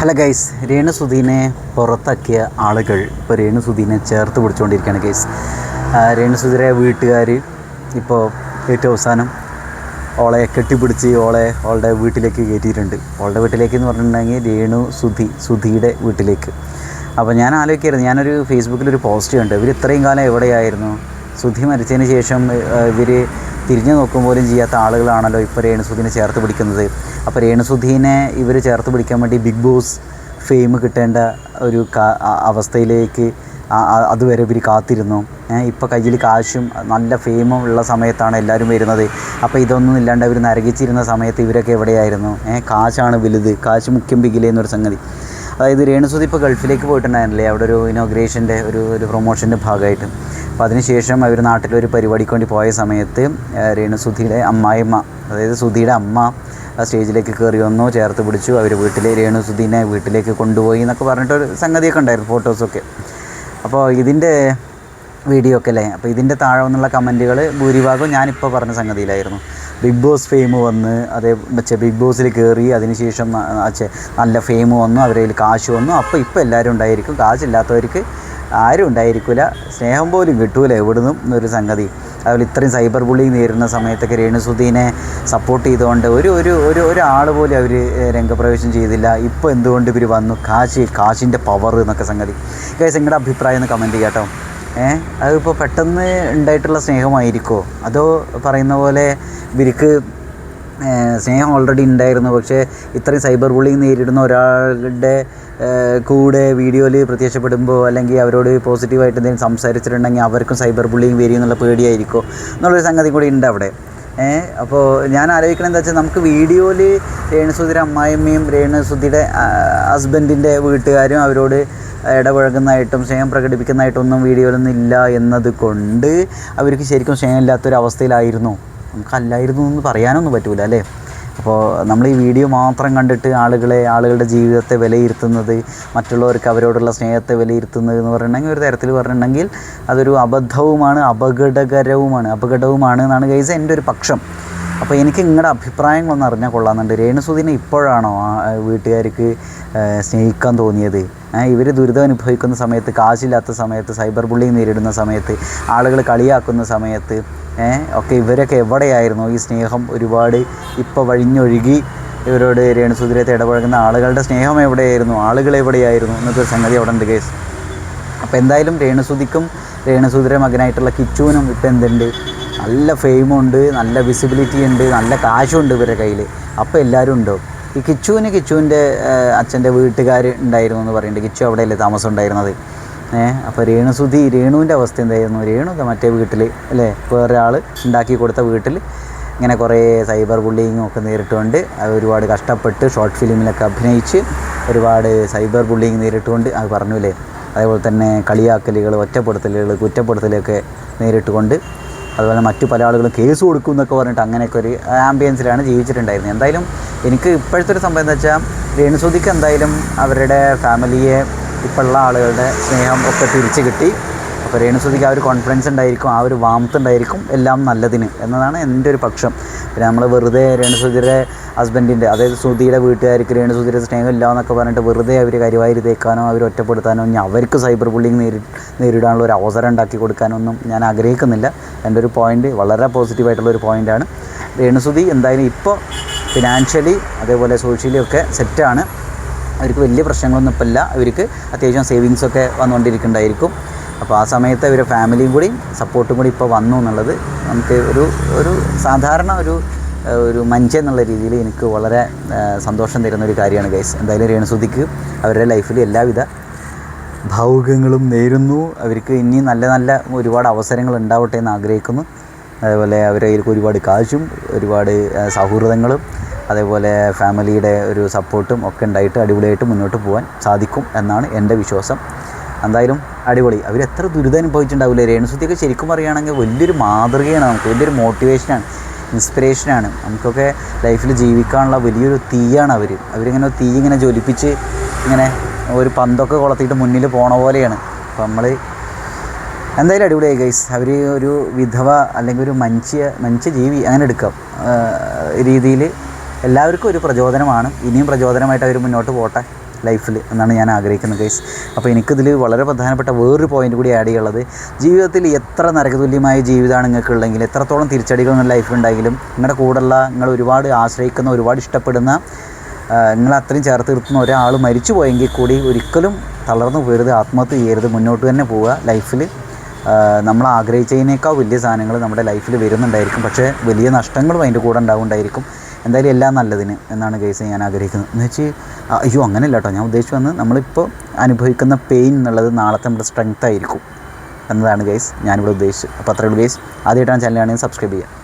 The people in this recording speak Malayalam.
ഹലോ ഗൈസ് രേണുസുധീനെ പുറത്താക്കിയ ആളുകൾ ഇപ്പോൾ രേണുസുധീനെ ചേർത്ത് പിടിച്ചുകൊണ്ടിരിക്കുകയാണ് ഗൈസ് രേണുസുധീരെ വീട്ടുകാർ ഇപ്പോൾ ഏറ്റവും അവസാനം ഓളെ കെട്ടിപ്പിടിച്ച് ഓളെ ഓളുടെ വീട്ടിലേക്ക് കയറ്റിയിട്ടുണ്ട്. ഓളുടെ വീട്ടിലേക്ക് എന്ന് പറഞ്ഞിട്ടുണ്ടെങ്കിൽ രേണു സുധി സുധിയുടെ വീട്ടിലേക്ക്. അപ്പോൾ ഞാൻ ആലോചിക്കായിരുന്നു ഞാനൊരു ഫേസ്ബുക്കിലൊരു പോസ്റ്റ് കണ്ടു. ഇവർ ഇത്രയും കാലം എവിടെയായിരുന്നു? സുധി മരിച്ചതിന് ശേഷം ഇവർ തിരിഞ്ഞു നോക്കും പോലും ചെയ്യാത്ത ആളുകളാണല്ലോ ഇപ്പോൾ രേണുസുധീനെ ചേർത്ത് പിടിക്കുന്നത്. അപ്പോൾ രേണുസുധീനെ ഇവർ ചേർത്ത് പിടിക്കാൻ വേണ്ടി ബിഗ് ബോസ് ഫെയിം കിട്ടേണ്ട ഒരു അവസ്ഥയിലേക്ക് അതുവരെ ഇവർ കാത്തിരുന്നു. ഇപ്പോൾ കയ്യിൽ കാശും നല്ല ഫെയിമും ഉള്ള സമയത്താണ് എല്ലാവരും വരുന്നത്. അപ്പോൾ ഇതൊന്നും ഇല്ലാണ്ട് അവർ നരകിച്ചിരുന്ന സമയത്ത് ഇവരൊക്കെ എവിടെയായിരുന്നു? കാശാണ് വലുത്. കാശ് മുഖ്യം ബിഗിലേ എന്നൊരു സംഗതി. അതായത് രേണുസുതി ഇപ്പോൾ ഗൾഫിലേക്ക് പോയിട്ടുണ്ടായിരുന്നില്ലേ? അവിടെ ഒരു ഇനോഗ്രേഷന്റെ ഒരു ഒരു പ്രൊമോഷന്റെ ഭാഗമായിട്ട്. അപ്പോൾ അതിനുശേഷം അവർ നാട്ടിലൊരു പരിപാടിക്ക് വേണ്ടി പോയ സമയത്ത് രേണുസുധിയുടെ അമ്മായിമ്മ അതായത് സുധിയുടെ അമ്മ സ്റ്റേജിലേക്ക് കയറി വന്നു ചേർത്ത് പിടിച്ചു. അവർ വീട്ടിൽ രേണുസുധീനെ വീട്ടിലേക്ക് കൊണ്ടുപോയി എന്നൊക്കെ പറഞ്ഞിട്ടൊരു സംഗതിയൊക്കെ ഉണ്ടായിരുന്നു ഫോട്ടോസൊക്കെ. അപ്പോൾ ഇതിന്റെ വീഡിയോ ഒക്കെ അല്ലേ? അപ്പോൾ ഇതിന്റെ താഴെ വന്നുള്ള കമന്റുകൾ ഭൂരിഭാഗവും ഞാനിപ്പോൾ പറഞ്ഞ സംഗതിയിലായിരുന്നു. ബിഗ് ബോസ് ഫെയിം വന്ന് അതേ മറ്റേ ബിഗ് ബോസിൽ കയറി അതിനുശേഷം നല്ല ഫെയിം വന്നു അവരുടെ കയ്യിൽ കാശ് വന്നു. അപ്പോൾ ഇപ്പോൾ എല്ലാവരും ഉണ്ടായിരിക്കും. കാശില്ലാത്തവർക്ക് ആരും ഉണ്ടായിരിക്കില്ല സ്നേഹം പോലും കിട്ടൂല എവിടുന്നും എന്നൊരു സംഗതി. അതുപോലെ ഇത്രയും സൈബർ ബുള്ളിങ് നേരിടുന്ന സമയത്തൊക്കെ രേണുസുദ്ദീനെ സപ്പോർട്ട് ചെയ്തുകൊണ്ട് ഒരു ഒരു ഒരു ഒരാൾ പോലും അവർ രംഗപ്രവേശം ചെയ്തില്ല. ഇപ്പോൾ എന്തുകൊണ്ട് ഇവർ വന്നു? കാശ് കാശിന്റെ പവർ എന്നൊക്കെ സംഗതി. കേസ് നിങ്ങളുടെ അഭിപ്രായം ഒന്ന് കമന്റ് ചെയ്യാം കേട്ടോ ഏഹ് അതിപ്പോൾ പെട്ടെന്ന് ഉണ്ടായിട്ടുള്ള സ്നേഹമായിരിക്കുമോ അതോ പറയുന്ന പോലെ ഇവർക്ക് സ്നേഹം ഓൾറെഡി ഉണ്ടായിരുന്നു പക്ഷേ ഇത്രയും സൈബർ ബുള്ളിങ് നേരിടുന്ന ഒരാളുടെ കൂടെ വീഡിയോയിൽ പ്രത്യക്ഷപ്പെടുമ്പോൾ അല്ലെങ്കിൽ അവരോട് പോസിറ്റീവായിട്ട് എന്തെങ്കിലും സംസാരിച്ചിട്ടുണ്ടെങ്കിൽ അവർക്കും സൈബർ ബുള്ളിങ് വരും എന്നുള്ള പേടിയായിരിക്കും? എന്നുള്ളൊരു സംഗതി കൂടി ഉണ്ട് അവിടെ. അപ്പോൾ ഞാൻ ആലോചിക്കണത് എന്താ വെച്ചാൽ നമുക്ക് വീഡിയോയിൽ രേണുസുധിയുടെ അമ്മായിമ്മയും രേണുസുധിയുടെ ഹസ്ബൻഡിന്റെ വീട്ടുകാരും അവരോട് ഇടപഴകുന്നതായിട്ടും സ്നേഹം പ്രകടിപ്പിക്കുന്നതായിട്ടൊന്നും വീഡിയോയിലൊന്നും ഇല്ല എന്നത് കൊണ്ട് അവർക്ക് ശരിക്കും സ്നേഹമില്ലാത്തൊരവസ്ഥയിലായിരുന്നു. നമുക്കല്ലായിരുന്നു എന്ന് പറയാനൊന്നും പറ്റൂല അല്ലേ? അപ്പോൾ നമ്മൾ ഈ വീഡിയോ മാത്രം കണ്ടിട്ട് ആളുകളെ ആളുകളുടെ ജീവിതത്തെ വിലയിരുത്തുന്നത് മറ്റുള്ളവർക്ക് അവരോടുള്ള സ്നേഹത്തെ വിലയിരുത്തുന്നത് എന്ന് പറഞ്ഞിട്ടുണ്ടെങ്കിൽ ഒരു തരത്തിൽ പറഞ്ഞിട്ടുണ്ടെങ്കിൽ അതൊരു അബദ്ധവുമാണ് അപകടകരവുമാണ്. അപകടവുമാണ് എന്നാണ് കഴിച്ചാൽ എന്റെ ഒരു പക്ഷം. അപ്പോൾ എനിക്ക് നിങ്ങളുടെ അഭിപ്രായങ്ങളൊന്ന് അറിഞ്ഞാൽ കൊള്ളാമെന്നുണ്ട്. രേണുസുദിനെ ഇപ്പോഴാണോ വീട്ടുകാർക്ക് സ്നേഹിക്കാൻ തോന്നിയത്? ഇവർ ദുരിതം അനുഭവിക്കുന്ന സമയത്ത് കാശില്ലാത്ത സമയത്ത് സൈബർ ബുള്ളിങ് നേരിടുന്ന സമയത്ത് ആളുകൾ കളിയാക്കുന്ന സമയത്ത് ഒക്കെ ഇവരൊക്കെ എവിടെയായിരുന്നു? ഈ സ്നേഹം ഒരുപാട് ഇപ്പോൾ വഴിഞ്ഞൊഴുകി ഇവരോട് രേണുസുദിരത്തെ ഇടപഴകുന്ന ആളുകളുടെ സ്നേഹം എവിടെയായിരുന്നു? ആളുകൾ എവിടെയായിരുന്നു? എന്നൊക്കെ സംഗതി അവിടെ ഉണ്ട് കേസ് അപ്പോൾ എന്തായാലും രേണുസുദിക്കും രേണുസുദിര മകനായിട്ടുള്ള കിച്ചുവിനും ഇപ്പം എന്തുണ്ട്? നല്ല ഫെയിമുണ്ട് നല്ല വിസിബിലിറ്റി ഉണ്ട് നല്ല കാശുണ്ട് ഇവരുടെ കയ്യിൽ അപ്പോൾ എല്ലാവരും ഉണ്ടോ? ഈ കിച്ചുവിന് കിച്ചുവിന്റെ അച്ഛന്റെ വീട്ടുകാർ ഉണ്ടായിരുന്നു എന്ന് പറയുന്നുണ്ട് കിച്ചു അവിടെയല്ലേ താമസം ഉണ്ടായിരുന്നത്? ഏഹ് അപ്പോൾ രേണുസുതി രേണുവിന്റെ അവസ്ഥ എന്തായിരുന്നു? രേണു മറ്റേ വീട്ടിൽ അല്ലേ? വേറെ ആൾ ഉണ്ടാക്കി കൊടുത്ത വീട്ടിൽ ഇങ്ങനെ കുറേ സൈബർ ബുള്ളിങ്ങും ഒക്കെ നേരിട്ടുകൊണ്ട് ഒരുപാട് കഷ്ടപ്പെട്ട് ഷോർട്ട് ഫിലിമിലൊക്കെ അഭിനയിച്ച് ഒരുപാട് സൈബർ ബുള്ളിങ് നേരിട്ടുകൊണ്ട് അത് പറഞ്ഞില്ലേ? അതേപോലെ തന്നെ കളിയാക്കലുകൾ ഒറ്റപ്പെടുത്തലുകൾ കുറ്റപ്പെടുത്തലൊക്കെ നേരിട്ടുകൊണ്ട് അതുപോലെ മറ്റു പല ആളുകളും കേസ് കൊടുക്കും എന്നൊക്കെ പറഞ്ഞിട്ട് അങ്ങനെയൊക്കെ ഒരു ആംബിയൻസിലാണ് ജീവിച്ചിട്ടുണ്ടായിരുന്നത്. എന്തായാലും എനിക്ക് ഇപ്പോഴത്തെ ഒരു സംഭവം എന്ന് വെച്ചാൽ രേണുസുതിക്ക് എന്തായാലും അവരുടെ ഫാമിലിയെ ഇപ്പോഴുള്ള ആളുകളുടെ സ്നേഹം ഒക്കെ തിരിച്ചു കിട്ടി. അപ്പോൾ രേണുസുതിക്ക് ആ ഒരു കോൺഫിഡൻസ് ഉണ്ടായിരിക്കും ആ ഒരു വാമത്ത് ഉണ്ടായിരിക്കും എല്ലാം നല്ലതിന് എന്നതാണ് എന്റെ ഒരു പക്ഷം. പിന്നെ നമ്മൾ വെറുതെ രേണുസുതിയുടെ ഹസ്ബൻഡിന്റെ അതായത് സുധിയുടെ വീട്ടുകാർക്ക് രേണുസുതിയുടെ സ്നേഹം ഇല്ല എന്നൊക്കെ പറഞ്ഞിട്ട് വെറുതെ അവർ കരിവാരി തേക്കാനോ അവർ ഒറ്റപ്പെടുത്താനോ ഇനി അവർക്ക് സൈബർ ബുള്ളിങ് നേരി നേരിടാനുള്ള ഒരു അവസരം ഉണ്ടാക്കി കൊടുക്കാനൊന്നും ഞാൻ ആഗ്രഹിക്കുന്നില്ല. എന്റെ ഒരു പോയിന്റ് വളരെ പോസിറ്റീവായിട്ടുള്ള ഒരു പോയിന്റാണ് രേണുസുതി എന്തായാലും ഇപ്പോൾ ഫിനാൻഷ്യലി അതേപോലെ സോഷ്യലി ഒക്കെ സെറ്റാണ് അവർക്ക് വലിയ പ്രശ്നങ്ങളൊന്നും ഇപ്പം ഇല്ല അവർക്ക് അത്യാവശ്യം സേവിങ്സ് ഒക്കെ വന്നുകൊണ്ടിരിക്കുന്നുണ്ടായിരിക്കും. അപ്പോൾ ആ സമയത്ത് അവരുടെ ഫാമിലിയും കൂടി സപ്പോർട്ടും കൂടി ഇപ്പോൾ വന്നു എന്നുള്ളത് നമുക്ക് ഒരു ഒരു സാധാരണ ഒരു ഒരു മഞ്ച എന്നുള്ള രീതിയിൽ എനിക്ക് വളരെ സന്തോഷം തരുന്ന ഒരു കാര്യമാണ് ഗൈസ്. എന്തായാലും രേണുസുതിക്ക് അവരുടെ ലൈഫിൽ എല്ലാവിധ ഭൗകങ്ങളും നേരുന്നു. അവർക്ക് ഇനി നല്ല നല്ല ഒരുപാട് അവസരങ്ങൾ ഉണ്ടാവട്ടെ എന്ന് ആഗ്രഹിക്കുന്നു. അതേപോലെ കയ്യിൽ ഒരുപാട് കാശും ഒരുപാട് സൗഹൃദങ്ങളും അതേപോലെ ഫാമിലിയുടെ ഒരു സപ്പോർട്ടും ഒക്കെ ഉണ്ടായിട്ട് അടിപൊളിയായിട്ട് മുന്നോട്ട് പോകാൻ സാധിക്കും എന്നാണ് എന്റെ വിശ്വാസം. എന്തായാലും അടിപൊളി. അവർ എത്ര ദുരിതം അനുഭവിച്ചിട്ടുണ്ടാവില്ലേ രേണുസുദ്ധിയൊക്കെ ശരിക്കും പറയുകയാണെങ്കിൽ വലിയൊരു മാതൃകയാണ് നമുക്ക് വലിയൊരു മോട്ടിവേഷനാണ് ഇൻസ്പിറേഷനാണ് നമുക്കൊക്കെ ലൈഫിൽ ജീവിക്കാനുള്ള വലിയൊരു തീയാണ് അവർ അവരിങ്ങനെ തീ ഇങ്ങനെ ജ്വലിപ്പിച്ച് ഇങ്ങനെ ഒരു പന്തൊക്കെ കൊളത്തിയിട്ട് മുന്നിൽ പോണ പോലെയാണ്. അപ്പോൾ നമ്മൾ എന്തായാലും അടിപൊളിയായി ഗൈസ് അവർ ഒരു വിധവ അല്ലെങ്കിൽ ഒരു മനുഷ്യ മനുഷ്യ ജീവി അങ്ങനെ എടുക്കാം. രീതിയിൽ എല്ലാവർക്കും ഒരു പ്രചോദനമാണ്. ഇനിയും പ്രചോദനമായിട്ട് അവർ മുന്നോട്ട് പോട്ടെ. ലൈഫിൽ എന്നാണ് ഞാൻ ആഗ്രഹിക്കുന്നത് ഗൈസ് അപ്പോൾ എനിക്കിതിൽ വളരെ പ്രധാനപ്പെട്ട വേറൊരു പോയിന്റ് കൂടി ആഡ് ചെയ്യുള്ളത് ജീവിതത്തിൽ എത്ര നരകതുല്യമായ ജീവിതമാണ് നിങ്ങൾക്ക് എത്രത്തോളം തിരിച്ചടികൾ നിങ്ങളുടെ ലൈഫിലുണ്ടെങ്കിലും നിങ്ങളുടെ കൂടെയുള്ള നിങ്ങൾ ഒരുപാട് ആശ്രയിക്കുന്ന ഒരുപാട് ഇഷ്ടപ്പെടുന്ന നിങ്ങൾ അത്രയും ചേർത്ത് നിർത്തുന്ന ഒരാൾ മരിച്ചു പോയെങ്കിൽ കൂടി ഒരിക്കലും തളർന്നു പോരുത് ആത്മഹത്യ ചെയ്യരുത് മുന്നോട്ട് തന്നെ പോവുക ലൈഫിൽ നമ്മൾ ആഗ്രഹിച്ചതിനേക്കാൾ വലിയ സാധനങ്ങൾ നമ്മുടെ ലൈഫിൽ വരുന്നുണ്ടായിരിക്കും. പക്ഷേ വലിയ നഷ്ടങ്ങളും അതിന്റെ കൂടെ ഉണ്ടാവുണ്ടായിരിക്കും എന്തായാലും എല്ലാം നല്ലതിന് എന്നാണ് കേസ് ഞാൻ ആഗ്രഹിക്കുന്നത്. എന്ന് വെച്ച് അയ്യോ അങ്ങനെയല്ല കേട്ടോ ഞാൻ ഉദ്ദേശിച്ചു വന്ന് നമ്മളിപ്പോൾ അനുഭവിക്കുന്ന പെയിൻ എന്നുള്ളത് നാളത്തെ നമ്മുടെ സ്ട്രെങ്ത് ആയിരിക്കും എന്നതാണ് ഗൈസ് ഞാനിവിടെ ഉദ്ദേശിച്ചത്. അപ്പോൾ അത്രയുള്ളൂ ഗൈസ്. ആദ്യമായിട്ടാണ് ചാനലാണെങ്കിൽ സബ്സ്ക്രൈബ് ചെയ്യുക.